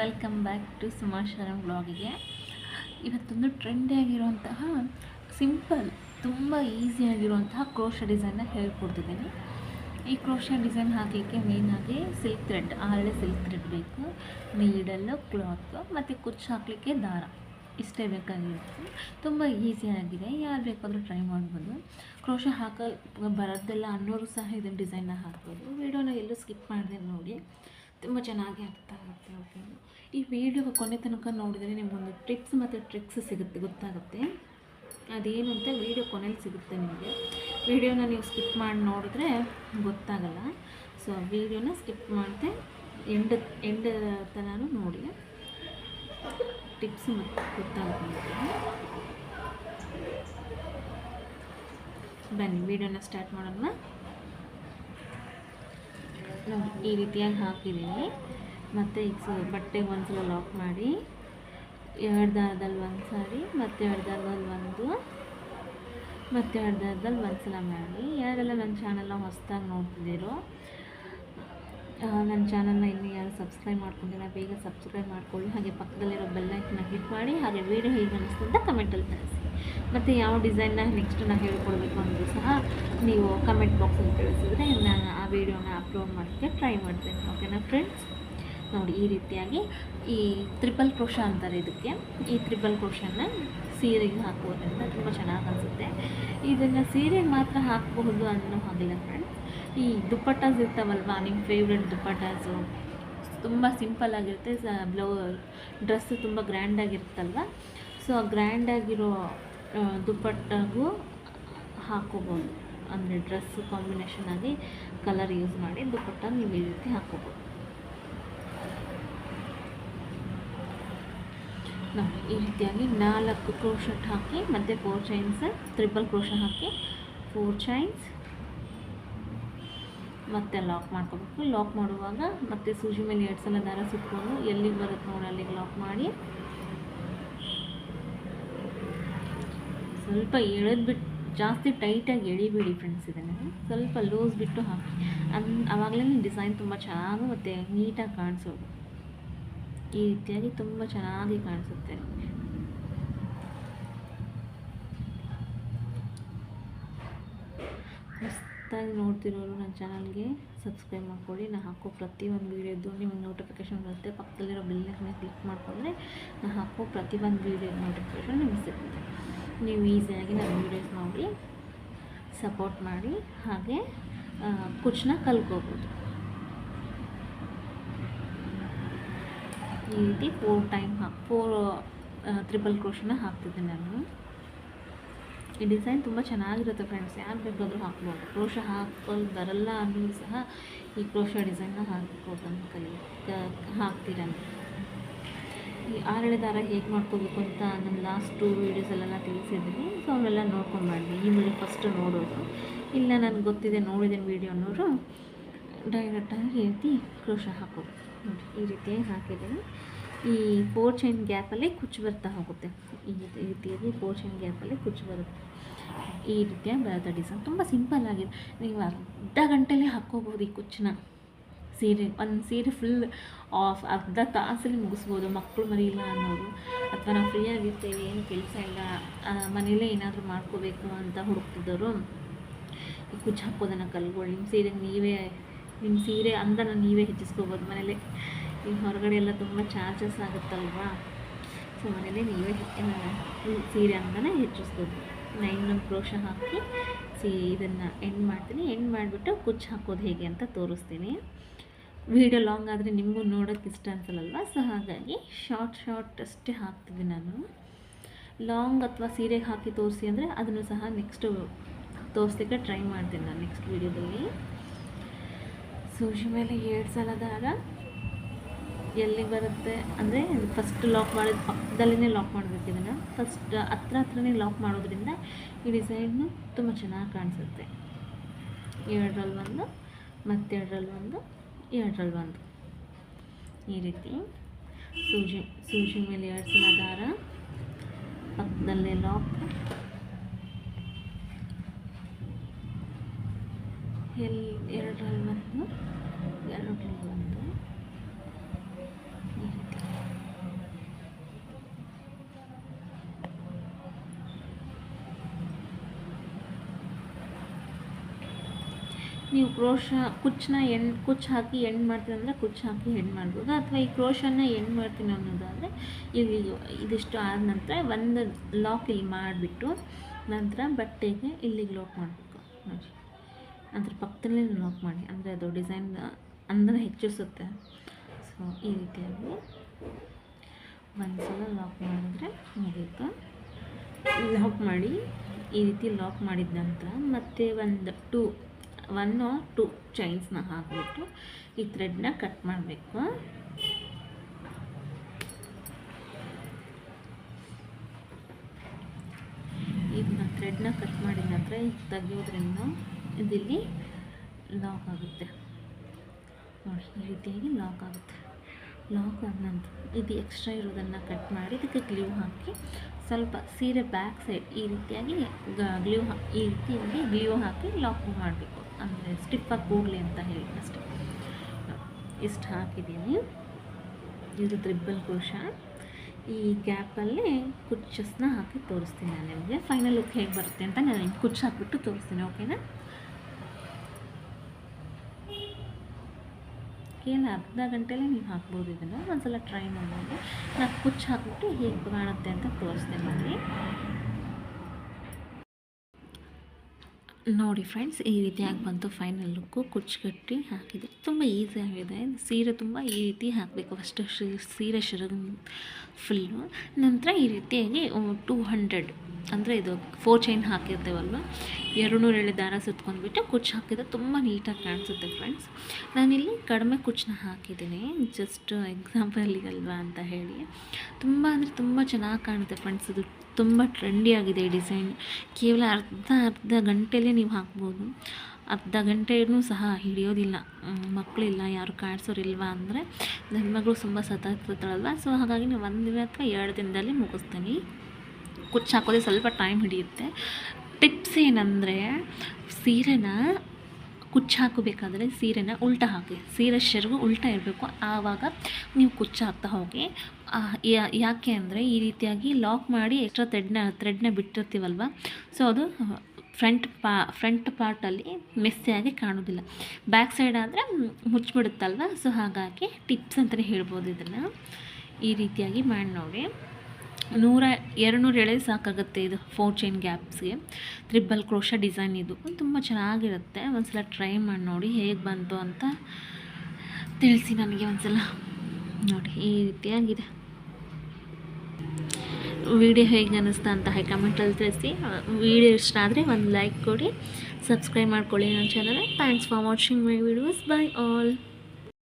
Welcome back to ಸುಮಾಶರಂ ಬ್ಲಾಗಿಗೆ ಇವತ್ತೊಂದು ಟ್ರೆಂಡಿ ಆಗಿರುವಂತಹ ಸಿಂಪಲ್ ತುಂಬ ಈಸಿಯಾಗಿರುವಂತಹ ಕ್ರೋಶ ಡಿಸೈನ್ನ ಹೇಳ್ಕೊಡ್ತಿದ್ದೀನಿ ಈ ಕ್ರೋಶ ಡಿಸೈನ್ ಹಾಕಲಿಕ್ಕೆ ಮೇಯ್ನಾಗಿ ಸಿಲ್ಕ್ ಥ್ರೆಡ್ ಆರಳೆ ಸಿಲ್ಕ್ ಥ್ರೆಡ್ ಬೇಕು ನೀಡಲ್ಲು ಕ್ಲಾತ್ ಮತ್ತು ಕುಚ್ಚು ಹಾಕಲಿಕ್ಕೆ ದಾರ. ಇಷ್ಟೇ ಬೇಕಾಗಿರುತ್ತೆ. ತುಂಬ ಈಸಿಯಾಗಿದೆ ಯಾರು ಬೇಕಾದರೂ ಟ್ರೈ ಮಾಡ್ಬೋದು. ಕ್ರೋಶ ಹಾಕಲು ಬರೋದೆಲ್ಲ ಅನ್ನೋರು ಸಹ ಇದನ್ನು ಡಿಸೈನ್ನ ಹಾಕ್ಬೋದು. ವೀಡಿಯೋನ ಎಲ್ಲೂ ಸ್ಕಿಪ್ ಮಾಡಿದೆ ನೋಡಿ. ತುಂಬ ಚೆನ್ನಾಗಿ ಅರ್ಥ ಆಗುತ್ತೆ ಓಕೆ ಈ ವಿಡಿಯೋ ಕೊನೆ ತನಕ ನೋಡಿದರೆ ನಿಮಗೊಂದು ಟಿಪ್ಸ್ ಮತ್ತು ಟ್ರಿಕ್ಸ್ ಸಿಗುತ್ತೆ, ಗೊತ್ತಾಗುತ್ತೆ. ಅದೇನು ಅಂತ ವಿಡಿಯೋ ಕೊನೆಯಲ್ಲಿ ಸಿಗುತ್ತೆ ನಿಮಗೆ. ವಿಡಿಯೋನ ನೀವು ಸ್ಕಿಪ್ ಮಾಡಿ ನೋಡಿದ್ರೆ ಗೊತ್ತಾಗಲ್ಲ. ಸೊ ವಿಡಿಯೋನ ಸ್ಕಿಪ್ ಮಾಡಿದೆ ಎಂಡ್ ಎಂಡ್ ತನಕ ನೋಡಿ. ಟಿಪ್ಸ್ ಮತ್ತು ಗೊತ್ತಾಗುತ್ತೆ ಬನ್ನಿ ವಿಡಿಯೋನ ಸ್ಟಾರ್ಟ್ ಮಾಡೋಣ. ನೋಡಿ, ಈ ರೀತಿಯಾಗಿ ಹಾಕಿದ್ದೀನಿ. ಮತ್ತು ಈಗ ಬಟ್ಟೆ ಬಟ್ಟೆಗೆ ಒಂದ್ಸಲ ಲಾಕ್ ಮಾಡಿ, ಎರಡು ದಾರದಲ್ಲಿ ಒಂದು ಸಾರಿ, ಮತ್ತು ಎರಡು ದಾರದಲ್ಲಿ ಒಂದು, ಮತ್ತು ಎರಡು ದಾರದಲ್ಲಿ ಒಂದು ಸಲ ಮಾಡಿ. ಯಾರೆಲ್ಲ ನನ್ನ ಚಾನಲ್ನ ಹೊಸದಾಗಿ ನೋಡ್ತಿದ್ದೀರೋ ನನ್ನ ಚಾನಲ್ನ ಇನ್ನೂ ಯಾರು ಸಬ್ಸ್ಕ್ರೈಬ್ ಮಾಡ್ಕೊಂಡಿಲ್ಲ, ಬೇಗ ಸಬ್ಸ್ಕ್ರೈಬ್ ಮಾಡ್ಕೊಳ್ಳಿ. ಹಾಗೆ ಪಕ್ಕದಲ್ಲಿರೋ ಬೆಲ್ಲೈಕನ್ನ ಕ್ಲಿಕ್ ಮಾಡಿ, ಹಾಗೆ ವೀಡಿಯೋ ಹೇಗೆ ಅನಿಸ್ತು ಅಂತ ಕಮೆಂಟಲ್ಲಿ ತಿಳಿಸಿ. ಮತ್ತು ಯಾವ ಡಿಸೈನ್ನ ನೆಕ್ಸ್ಟ್ ನಾನು ಹೇಳ್ಕೊಡ್ಬೇಕು ಅನ್ನೋದು ಸಹ ನೀವು ಕಮೆಂಟ್ ಬಾಕ್ಸಲ್ಲಿ ತಿಳಿಸಿದ್ರೆ ನಾನು ಆ ವಿಡಿಯೋನ ಅಪ್ಲೋಡ್ ಮಾಡೋಕ್ಕೆ ಟ್ರೈ ಮಾಡ್ತೇನೆ. ಓಕೆನಾ ಫ್ರೆಂಡ್ಸ್ ನೋಡಿ, ಈ ರೀತಿಯಾಗಿ ಈ ತ್ರಿಪಲ್ ಕ್ರೋಶ ಅಂತಾರೆ ಇದಕ್ಕೆ. ಈ ತ್ರಿಪಲ್ ಕ್ರೋಶನ ಸೀರೆಗೆ ಹಾಕೋದ್ರಿಂದ ತುಂಬ ಚೆನ್ನಾಗಿ ಅನಿಸುತ್ತೆ. ಇದನ್ನು ಸೀರೆಗೆ ಮಾತ್ರ ಹಾಕಬಹುದು ಅನ್ನೋ ಹಾಗಿಲ್ಲ ಫ್ರೆಂಡ್ಸ್ ಈ ದುಪ್ಪಟ್ಟಾಸ್ ಇರ್ತಾವಲ್ವಾ ನಿಮ್ಮ ಫೇವ್ರೆಟ್ ದುಪ್ಪಟ್ಟಾಸು? ತುಂಬ ಸಿಂಪಲ್ ಆಗಿರುತ್ತೆ. ಸ ಬ್ಲೌ ಡ್ರೆಸ್ಸು ತುಂಬ ಗ್ರ್ಯಾಂಡಾಗಿರುತ್ತಲ್ವ ಸೊ ಗ್ರ್ಯಾಂಡಾಗಿರೋ ದುಪ್ಪಟ್ಟಾಗೂ ಹಾಕೋಬೋದು. ಅಂದರೆ ಡ್ರೆಸ್ ಕಾಂಬಿನೇಷನ್ ಆಗಿ ಕಲರ್ ಯೂಸ್ ಮಾಡಿ ದುಪ್ಪಟ್ಟ ನೀವು ಈ ರೀತಿ ಹಾಕೋಬೋದು. ನಾವು ಈ ರೀತಿಯಾಗಿ ನಾಲ್ಕು ಕ್ರೋಶಟ್ ಹಾಕಿ, ಮತ್ತು ಫೋರ್ ಚೈನ್ಸ್ ತ್ರಿಪಲ್ ಕ್ರೋಶ ಹಾಕಿ ಫೋರ್ ಚೈನ್ಸ್ ಮತ್ತೆ ಲಾಕ್ ಮಾಡ್ಕೋಬೇಕು. ಲಾಕ್ ಮಾಡುವಾಗ ಮತ್ತೆ ಸೂಜಿ ಮೇಲೆ ಎರಡು ಸಲ ದಾರ ಸುತ್ಕೊಂಡು ಎಲ್ಲಿಗೆ ಬರುತ್ತೆ ನೋಡಿ ಅಲ್ಲಿಗೆ ಲಾಕ್ ಮಾಡಿ. ಸ್ವಲ್ಪ ಎಳೆದ್ಬಿಟ್ಟು ಜಾಸ್ತಿ ಟೈಟಾಗಿ ಎಳಿಬೇಡಿ ಫ್ರೆಂಡ್ಸ್ ಇದನ್ನು. ಸ್ವಲ್ಪ ಲೂಸ್ ಬಿಟ್ಟು ಹಾಕಿ. ಅನ್ ಆವಾಗಲೇ ಡಿಸೈನ್ ತುಂಬ ಚೆನ್ನಾಗಿ ಮತ್ತು ನೀಟಾಗಿ ಕಾಣಿಸೋದು. ಈ ರೀತಿಯಾಗಿ ತುಂಬ ಚೆನ್ನಾಗಿ ಕಾಣಿಸುತ್ತೆ. ಹೊಸ್ದಾಗಿ ನೋಡ್ತಿರೋರು ನನ್ನ ಚಾನಲ್ಗೆ ಸಬ್ಸ್ಕ್ರೈಬ್ ಮಾಡಿಕೊಡಿ. ನಾನು ಹಾಕೋ ಪ್ರತಿಯೊಂದು ವೀಡಿಯೋದು ನಿಮಗೆ ನೋಟಿಫಿಕೇಷನ್ ಬರುತ್ತೆ. ಪಕ್ಕದಲ್ಲಿರೋ ಬೆಲ್ಲೈಕನ್ನ ಕ್ಲಿಕ್ ಮಾಡಿಕೊಂಡ್ರೆ ನಾನು ಹಾಕೋ ಪ್ರತಿಯೊಂದು ವೀಡಿಯೋ ನೋಟಿಫಿಕೇಷನ್ ನಿಮಗೆ ಸಿಗುತ್ತೆ. ನೀವು ಈಸಿಯಾಗಿ ನನ್ನ ವೀಡಿಯೋಸ್ ನೋಡಿ ಸಪೋರ್ಟ್ ಮಾಡಿ, ಹಾಗೆ ಕುಚ್ಚನ್ನ ಕಲ್ಕೋಬೋದು ಈ ರೀತಿ ಫೋರ್ ಟೈಮ್ ಹಾಕಿ ಫೋರ್ ತ್ರಿಬಲ್ ಕ್ರೋಶನ ಹಾಕ್ತಿದ್ದೆ ನಾನು. ಈ ಡಿಸೈನ್ ತುಂಬ ಚೆನ್ನಾಗಿರುತ್ತೆ ಫ್ರೆಂಡ್ಸ್ ಯಾರು ಬೇಕಾದರೂ ಹಾಕ್ಬೋದು. ಕ್ರೋಶ ಹಾಕೊಂಡು ಬರಲ್ಲ ಅನ್ನೋದು ಸಹ ಈ ಕ್ರೋಶ ಡಿಸೈನ್ನ ಹಾಕಿ ಅಂತ ಕಲಿ ಹಾಕ್ತೀರ ಈ ಆರಳೆ ದಾರ ಹೇಗೆ ಮಾಡ್ಕೋಬೇಕು ಅಂತ ನಮ್ಮ ಲಾಸ್ಟ್ ಟೂ ವೀಡಿಯೋಸಲ್ಲೆಲ್ಲ ತಿಳಿಸಿದ್ದೀನಿ. ಸೊ ಅವೆಲ್ಲ ನೋಡ್ಕೊಂಡು ಈ ಮೇಲೆ ಫಸ್ಟ್ ನೋಡೋದು. ಇಲ್ಲ, ನನಗೆ ಗೊತ್ತಿದೆ ನೋಡಿದ್ದೀನಿ ವೀಡಿಯೋ ಅನ್ನೋರು ಡೈರೆಕ್ಟಾಗಿ ರೀತಿ ಕ್ರೋಶ ಹಾಕೋದು. ನೋಡಿ, ಈ ರೀತಿಯಾಗಿ ಹಾಕಿದ್ದೀನಿ. ಈ ಫೋರ್ ಚೈನ್ ಗ್ಯಾಪಲ್ಲಿ ಕುಚ್ಚು ಬರ್ತಾ ಹೋಗುತ್ತೆ. ಈ ರೀತಿಯಲ್ಲಿ ಫೋರ್ ಚೈನ್ ಗ್ಯಾಪಲ್ಲಿ ಕುಚ್ಚು ಬರುತ್ತೆ. ಈ ರೀತಿಯಾಗಿ ಬರುತ್ತೆ ಡಿಸೈನ್ ತುಂಬ ಸಿಂಪಲ್ ಆಗಿದೆ. ನೀವು ಅರ್ಧ ಗಂಟೆಲೇ ಹಾಕ್ಕೋಬೋದು ಈ ಕುಚ್ಚನ್ನ. ಸೀರೆ, ಒಂದು ಸೀರೆ ಫುಲ್ ಆಫ್ ಅರ್ಧ ತಾಸಲ್ಲಿ ಮುಗಿಸ್ಬೋದು ಮಕ್ಕಳು ಮರಿಯಿಲ್ಲ ಅನ್ನೋರು ಅಥವಾ ನಾವು ಫ್ರೀ ಆಗಿರ್ತೇವೆ, ಏನು ಕೆಲಸ ಇಲ್ಲ ಮನೇಲೇ ಏನಾದರೂ ಮಾಡ್ಕೋಬೇಕು ಅಂತ ಹುಡುಕ್ತಿದ್ದವರು ಕುಚ್ಚು ಹಾಕೋದನ್ನು ಕಲ್ಗಳು ನಿಮ್ಮ ಸೀರೆ ನೀವೇ ನಿಮ್ಮ ಸೀರೆ ಅಂದನ ನೀವೇ ಹೆಚ್ಚಿಸ್ಕೋಬೋದು ಮನೇಲೆ. ಈ ಹೊರಗಡೆ ಎಲ್ಲ ತುಂಬ ಚಾರ್ಜಸ್ ಆಗುತ್ತಲ್ವಾ? ಸೊ ಮನೇಲೆ ನೀವೇ ಸೀರೆ ಅಂದನ ಹೆಚ್ಚಿಸ್ಬೋದು. ನೈನ್ ಕ್ರೋಶ ಹಾಕಿ, ಸಿ, ಇದನ್ನು ಎಂಡ್ ಮಾಡ್ತೀನಿ. ಎಂಡ್ ಮಾಡಿಬಿಟ್ಟು ಕುಚ್ಚು ಹಾಕೋದು ಹೇಗೆ ಅಂತ ತೋರಿಸ್ತೀನಿ. ವಿಡಿಯೋ ಲಾಂಗ್ ಆದರೆ ನಿಮಗೂ ನೋಡೋಕ್ಕೆ ಇಷ್ಟ ಅನ್ಸಲ್ಲಲ್ವ? ಸೊ ಹಾಗಾಗಿ ಶಾರ್ಟ್ ಶಾರ್ಟ್ ಅಷ್ಟೇ ಹಾಕ್ತೀನಿ ನಾನು. ಲಾಂಗ್ ಅಥವಾ ಸೀರೆಗೆ ಹಾಕಿ ತೋರಿಸಿ ಅಂದರೆ ಅದನ್ನು ಸಹ ನೆಕ್ಸ್ಟು ತೋರಿಸ್ಲಿಕ್ಕೆ ಟ್ರೈ ಮಾಡ್ತೀನಿ ನಾನು ನೆಕ್ಸ್ಟ್ ವೀಡಿಯೋದಲ್ಲಿ ಸೂಜಿ ಮೇಲೆ ಎರಡು ಸಲದಾಗ ಎಲ್ಲಿಗೆ ಬರುತ್ತೆ ಅಂದರೆ ಫಸ್ಟ್ ಲಾಕ್ ಮಾಡಿದ ಪಕ್ಕದಲ್ಲೇ ಲಾಕ್ ಮಾಡಬೇಕು ಇದನ್ನು. ಫಸ್ಟ್ ಹತ್ರ ಹತ್ರನೇ ಲಾಕ್ ಮಾಡೋದ್ರಿಂದ ಈ ಡಿಸೈನು ತುಂಬ ಚೆನ್ನಾಗಿ ಕಾಣಿಸುತ್ತೆ. ಎರಡರಲ್ಲಿ ಒಂದು, ಮತ್ತೆರಡರಲ್ಲಿ ಒಂದು ಎರಡರಲ್ಲಿ ಒಂದು ಈ ರೀತಿ ಸೂಜಿ ಸೂಜಿ ಮೇಲೆ ಎರಡು ಸಲ ದಾರ, ಪಕ್ಕದಲ್ಲೇ ಲಾಕ್. ಎಲ್ಲಿ ಎರಡರಲ್ಲಿ ಒಂದು ಎರಡರಲ್ಲಿ ಒಂದು ಈ ರೀತಿ ನೀವು ಕ್ರೋಶ ಕುಚ್ಚನ್ನ ಎಂಡ್ ಕುಚ್ಚು ಹಾಕಿ ಎಂಡ್ ಮಾಡ್ತೀನಿ ಅಂದರೆ ಕುಚ್ಚು ಹಾಕಿ ಎಂಡ್ ಮಾಡ್ಬೋದು. ಅಥವಾ ಈ ಕ್ರೋಶನ ಎಂಡ್ ಮಾಡ್ತೀನಿ ಅನ್ನೋದಾದರೆ ಇಲ್ಲಿ ಇದಿಷ್ಟು ಆದ ನಂತರ ಒಂದು ಲಾಕ್ ಇಲ್ಲಿ ಮಾಡಿಬಿಟ್ಟು ನಂತರ ಬಟ್ಟೆಗೆ ಇಲ್ಲಿಗೆ ಲಾಕ್ ಮಾಡಬೇಕು. ನೋಡಿ. ಅದ್ರ ಪಕ್ಕದಲ್ಲೇ ಲಾಕ್ ಮಾಡಿ. ಅಂದರೆ ಅದು ಡಿಸೈನ್ ಅಂದರೆ ಹೆಚ್ಚಿಸುತ್ತೆ. ಸೊ ಈ ರೀತಿಯಾಗಿ ಒಂದು ಸಲ ಲಾಕ್ ಮಾಡಿದ್ರೆ ಮುಗೀತು. ಲಾಕ್ ಮಾಡಿ ಈ ರೀತಿ ಲಾಕ್ ಮಾಡಿದ ನಂತರ ಮತ್ತೆ ಒಂದು ಟೂ ಒನ್ ಆರ್ ಟು ಚೈನ್ಸ್ನ ಹಾಕಿಬಿಟ್ಟು ಈ ಥ್ರೆಡ್ನ ಕಟ್ ಮಾಡಬೇಕು. ಇದನ್ನ ಥ್ರೆಡ್ನ ಕಟ್ ಮಾಡಿದ ನಂತರ ಇದು ತೆಗಿಯೋದ್ರಿಂದ ಇದಿಲ್ಲಿ ಲಾಕ್ ಆಗುತ್ತೆ. ನೋಡಿ, ಈ ರೀತಿಯಾಗಿ ಲಾಕ್ ಆಗುತ್ತೆ. ಲಾಕ್ ಆದ ನಂತರ ಇದು ಎಕ್ಸ್ಟ್ರಾ ಇರೋದನ್ನು ಕಟ್ ಮಾಡಿ ಇದಕ್ಕೆ ಗ್ಲೂ ಹಾಕಿ ಸ್ವಲ್ಪ ಸೀರೆ ಬ್ಯಾಕ್ ಸೈಡ್ ಈ ರೀತಿಯಾಗಿ ಗ್ಲೂ ಈ ರೀತಿಯಾಗಿ ಗ್ಲೂ ಹಾಕಿ ಲಾಕ್ ಮಾಡಬೇಕು. ಅಂದರೆ ಸ್ಟಿಫಾಗಿ ಕೂಡಲಿ ಅಂತ ಹೇಳಿ ಅಷ್ಟೆ. ಇಷ್ಟು ಹಾಕಿದ್ದೀನಿ. ಇದು ತ್ರಿಬ್ಬಲ್ ಕೋಶ ಈ ಗ್ಯಾಪಲ್ಲಿ ಕುಚ್ಚಸ್ನ ಹಾಕಿ ತೋರಿಸ್ತೀನಿ ನಾನು ನಿಮಗೆ. ಫೈನಲ್ ಲುಕ್ ಹೇಗೆ ಬರುತ್ತೆ ಅಂತ ನಾನು ಕುಚ್ಚು ಹಾಕಿಬಿಟ್ಟು ತೋರಿಸ್ತೀನಿ ಓಕೆನಾ ಕೇವಲ ಅರ್ಧ ಗಂಟೆಲೇ ನೀವು ಹಾಕ್ಬೋದು ಇದನ್ನು. ಒಂದ್ಸಲ ಟ್ರೈ ಮಾಡ್ಬೋದು. ನಾನು ಕುಚ್ಚು ಹಾಕ್ಬಿಟ್ಟು ಹೇಗೆ ಕಾಣುತ್ತೆ ಅಂತ ತೋರಿಸ್ತೇನೆ ನೋಡಿ ನೋಡಿ ಫ್ರೆಂಡ್ಸ್ ಈ ರೀತಿಯಾಗಿ ಬಂತು ಫೈನಲ್ ಲುಕ್ಕು ಕುಚ್ಚುಗಟ್ಟಿ ಹಾಕಿದೆ. ತುಂಬ ಈಸಿಯಾಗಿದೆ ಸೀರೆ ತುಂಬ ಈ ರೀತಿ ಹಾಕಬೇಕು. ಫಸ್ಟ್ ಸೀರೆ ಶಿರ ಫುಲ್ಲು ನಂತರ ಈ ರೀತಿಯಾಗಿ ಟೂ ಹಂಡ್ರೆಡ್ ಅಂದರೆ ಇದು ಫೋರ್ ಚೈನ್ ಹಾಕಿರ್ತೇವಲ್ವ? ಎರಡು ನೂರು ಎಳೆ ದಾರ ಸುತ್ಕೊಂಡ್ಬಿಟ್ಟು ಕುಚ್ಚು ಹಾಕಿದ್ರೆ ತುಂಬ ನೀಟಾಗಿ ಕಾಣಿಸುತ್ತೆ ಫ್ರೆಂಡ್ಸ್ ನಾನಿಲ್ಲಿ ಕಡಿಮೆ ಕುಚ್ಚನ್ನ ಹಾಕಿದ್ದೀನಿ. ಜಸ್ಟ್ ಎಕ್ಸಾಂಪಲಿಗಲ್ವಾ ಅಂತ ಹೇಳಿ. ತುಂಬ ಅಂದರೆ ತುಂಬ ಚೆನ್ನಾಗಿ ಕಾಣುತ್ತೆ ಫ್ರೆಂಡ್ಸ್ ಇದು ತುಂಬ ಟ್ರೆಂಡಿ ಆಗಿದೆ ಈ ಡಿಸೈನ್ ಕೇವಲ ಅರ್ಧ ಅರ್ಧ ಗಂಟೆಯಲ್ಲೇ ನೀವು ಹಾಕ್ಬೋದು. ಅರ್ಧ ಗಂಟೆಯೂ ಸಹ ಹಿಡಿಯೋದಿಲ್ಲ. ಮಕ್ಕಳಿಲ್ಲ ಯಾರು ಕಾಡ್ಸೋರಿಲ್ವಾ ಅಂದರೆ ನನ್ನ ಮಗಳು ತುಂಬ ಸತತಲ್ವ ಸೊ ಹಾಗಾಗಿ ನೀವು ಒಂದು ದಿನ ಅಥವಾ ಎರಡು ದಿನದಲ್ಲಿ ಮುಗಿಸ್ತೀನಿ. ಕುಚ್ಚು ಹಾಕೋದೇ ಸ್ವಲ್ಪ ಟೈಮ್ ಹಿಡಿಯುತ್ತೆ. ಟಿಪ್ಸ್ ಏನಂದರೆ, ಸೀರೆನ ಕುಚ್ಚು ಹಾಕಬೇಕಾದ್ರೆ ಸೀರೆನ ಉಲ್ಟ ಹಾಕಿ, ಸೀರೆ ಶೆರಗು ಉಲ್ಟ ಇರಬೇಕು. ಆವಾಗ ನೀವು ಕುಚ್ಚು ಹಾಕ್ತಾ ಹೋಗಿ ಯಾಕೆ ಅಂದರೆ ಈ ರೀತಿಯಾಗಿ ಲಾಕ್ ಮಾಡಿ ಎಕ್ಸ್ಟ್ರಾ ಥ್ರೆಡ್ನ ಥ್ರೆಡ್ನ ಬಿಟ್ಟಿರ್ತೀವಲ್ವ? ಸೊ ಅದು ಫ್ರಂಟ್ ಪಾ ಫ್ರಂಟ್ ಪಾರ್ಟಲ್ಲಿ ಮೆಸ್ಸಿಯಾಗಿ ಕಾಣೋದಿಲ್ಲ ಬ್ಯಾಕ್ ಸೈಡ್ ಆದರೆ ಮುಚ್ಚಿಬಿಡುತ್ತಲ್ವ? ಸೊ ಹಾಗಾಗಿ ಟಿಪ್ಸ್ ಅಂತಲೇ ಹೇಳ್ಬೋದು ಇದನ್ನು. ಈ ರೀತಿಯಾಗಿ ಮಾಡಿ ನೋಡಿ. ನೂರ ಎರಡುನೂರು ಎಳೆ ಸಾಕಾಗುತ್ತೆ ಇದು ಫೋರ್ ಚೈನ್ ಗ್ಯಾಪ್ಸ್ಗೆ ತ್ರಿಬಲ್ ಕ್ರೋಶ ಡಿಸೈನ್ ಇದು. ತುಂಬ ಚೆನ್ನಾಗಿರುತ್ತೆ. ಒಂದ್ಸಲ ಟ್ರೈ ಮಾಡಿ ನೋಡಿ ಹೇಗೆ ಬಂತು ಅಂತ ತಿಳಿಸಿ ನನಗೆ ಒಂದ್ಸಲ. ನೋಡಿ, ಈ ರೀತಿಯಾಗಿದೆ. ವಿಡಿಯೋ ಹೇಗೆ ಅನ್ನಿಸ್ತಾ ಅಂತ ಹೈ ಕಮೆಂಟಲ್ಲಿ ತಿಳಿಸಿ. ವಿಡಿಯೋ ಇಷ್ಟ ಆದರೆ ಒಂದು ಲೈಕ್ ಕೊಡಿ. ಸಬ್ಸ್ಕ್ರೈಬ್ ಮಾಡ್ಕೊಳ್ಳಿ ನನ್ನ channel thanks for watching my videos bye all